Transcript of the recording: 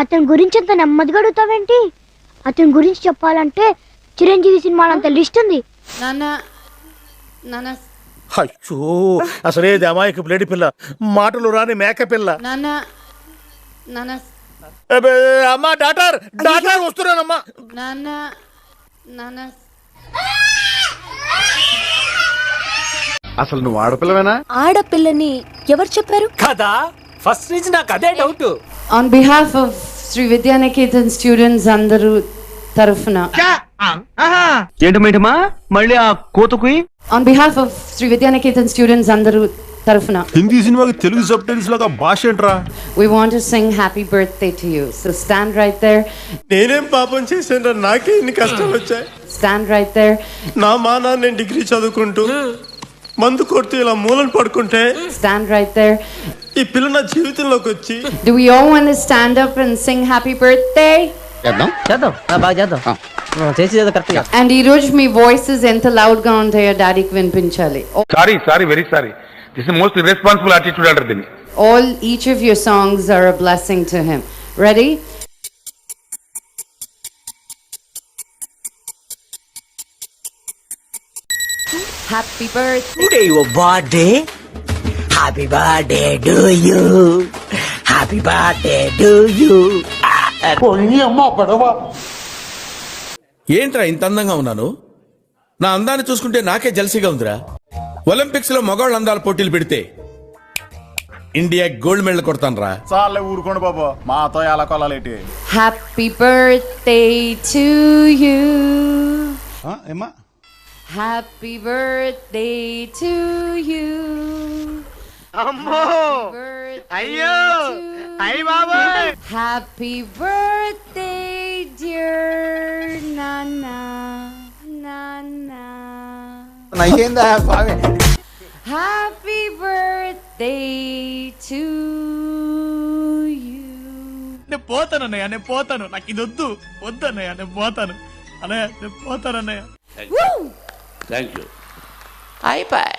అతని గురించి అంత నెమ్మదిగా అడుగుతావేంటి? అతని గురించి చెప్పాలంటే చిరంజీవి సినిమాలంత లిస్ట్ ఉంది. నాన్న నాన్న. అయ్యో అసలే అమాయకు బ్లేడి పిల్ల. మాటలు రాని మేక పిల్ల. నాన్న నాన్న. అబ్బే, అమ్మా డాక్టర్ డాక్టర్ వస్తున్నానమ్మా. నాన్న నాన్న. అసలు నువ్వు ఆడపిల్లవేనా? ఆడపిల్లని ఎవరు చెప్పారు? కదా ఫస్ట్ నుంచి నాకు అదే doubt on behalf of Shri Vidyanikethan students అందరూ తరఫున. ఏంటి మేటమా మళ్ళీ ఆ కోతకు? On behalf of Shri Vidyanikethan students అందరూ తరఫున. హిందీ సినిమాకి తెలుగు సబ్ టైటిల్స్ లాగా భాష ఏంట్రా? We want to sing happy birthday to you. So stand right there. నేనేం పాపం చేశాను నాకే ఇన్ని కష్టాలు వచ్చాయి. Stand right there. నా మానా నేను డిగ్రీ చదువుకుంటూ మందు కొడుతూ ఇలా మూలను పడుకుంటే stand right there. ఈ పిల్ల నా జీవితంలోకి వచ్చి do we all want to stand up and sing happy birthday చేద్దాం బాగా చేద్దాం చేసి కరెక్ట్ and ఈ రోజు మీ వాయిసెస్ ఎంత లౌడ్గా ఉంటాయో డాడీకి వినిపించాలి sorry sorry very sorry this most irresponsible attitude అంటారు దీన్ని all each of your songs are a blessing to him ready happy birthday today your birthday happy birthday to you happy birthday to you ఏంట్రా ఇంత అందంగా ఉన్నాను? నా అందాన్ని చూసుకుంటే నాకే జలసిగా ఉందిరా. ఒలింపిక్స్లో మగవాళ్ళ అందాల పోటీలు పెడితే ఇండియా గోల్డ్ మెడల్ కొడతాను రా చాలే ఊరుకోండి బాబు. మాతో ఎలా కొలాలేటి? Happy birthday to you. ఏమ్మా? Happy birthday to you. అమ్మో! అయ్యో! అయ్య బాబాయ్! హ్యాపీ బర్త్డే డియర్ నాన్న నాన్న అయ్యిందా స్వామి హ్యాపీ బర్త్డే టు యూ నేను పోతాను అన్నయ్య నేను పోతాను. నాకు ఇది వద్దు. వద్దు అన్నయ్య నేను పోతాను. అన్నయ్య నేను పోతాను అన్నయ్య. Woo! థ్యాంక్ యూ అయిపోయి